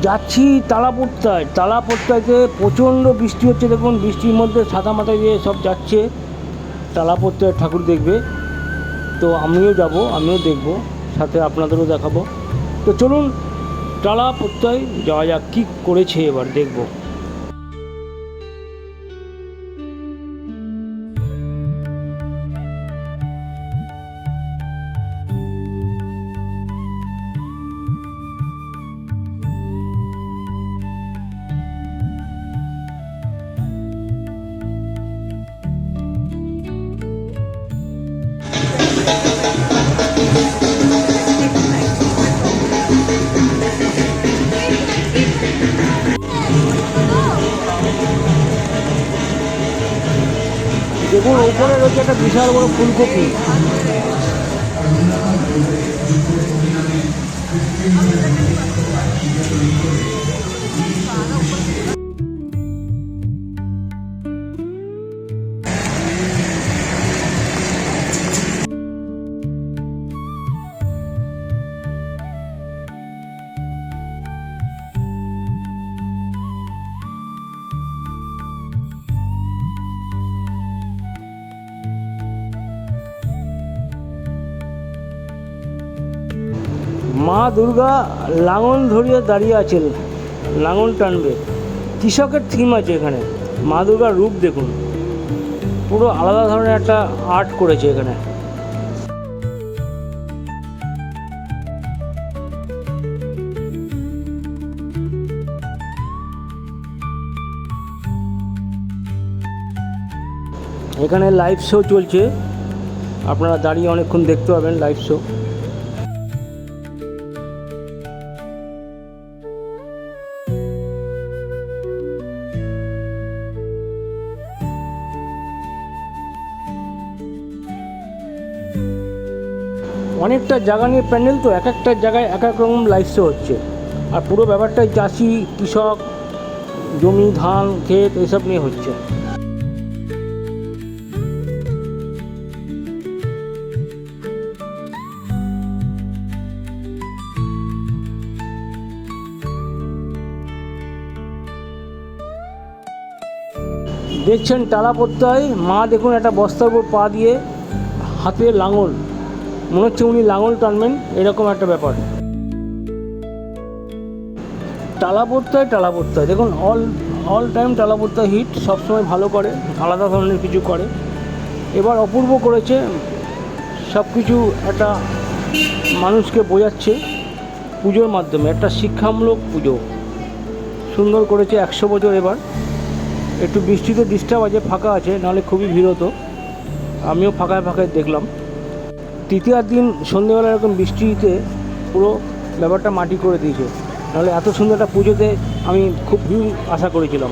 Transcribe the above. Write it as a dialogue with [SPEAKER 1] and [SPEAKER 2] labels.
[SPEAKER 1] যাচ্ছি তালাপোত্তায় তালাপোত্তাইতে প্রচণ্ড বৃষ্টি হচ্ছে, দেখুন, বৃষ্টির মধ্যে সাদা মাথায় দিয়ে সব যাচ্ছে। তালাপোত্তায় ঠাকুর দেখবে। তো আমিও যাব, আমিও দেখব, সাথে আপনাদেরও দেখাবো। তো চলুন তালাপোত্তায় যাওয়া যাক, কী করেছে এবার দেখব। দেখুন ওপরে রয়েছে একটা বিশাল বড় ফুলকপি। মা দুর্গা লাঙল ধরিয়ে দাঁড়িয়ে আছেন। লাঙল টানবে। কৃষকের থিম আছে এখানে। মা দুর্গার রূপ দেখুন। পুরো আলাদা ধরনের একটা আর্ট করেছে এখানে। এখানে লাইভ শো চলছে। আপনারা দাঁড়িয়ে অনেকক্ষণ দেখতে পাবেন লাইভ শো অনেকটা জায়গা নিয়ে প্যান্ডেল তো এক একটা জায়গায় এক এক রকম লাইভ শো হচ্ছে। আর পুরো ব্যাপারটাই চাষি, কৃষক, জমি, ধান, ক্ষেত এসব নিয়ে হচ্ছে। দেখছেন টালাপত্তায় মা দেখুন একটা বস্তার উপর পা দিয়ে হাতে লাঙল। মনে হচ্ছে উনি লাঙল টানবেন, এরকম একটা ব্যাপার। টালাপত্তায় টালাপত্তায় দেখুন অল অল টাইম টালাপত্তা হিট সবসময় ভালো করে, আলাদা ধরনের কিছু করে। এবার অপূর্ব করেছে সব কিছু একটা মানুষকে বোঝাচ্ছে পুজোর মাধ্যমে, একটা শিক্ষামূলক পুজো। সুন্দর করেছে একশো বছর এবার। একটু বৃষ্টিতে ডিস্টার্ব আছে, ফাঁকা আছে, নাহলে খুবই ভিড় হতো আমিও ফাঁকায় ফাঁকায় দেখলাম। তৃতীয়ার দিন সন্ধেবেলা এরকম বৃষ্টিতে পুরো ব্যাপারটা মাটি করে দিয়েছে। নাহলে এত সুন্দর একটা পুজোতে আমি খুব ভিউ আশা করেছিলাম।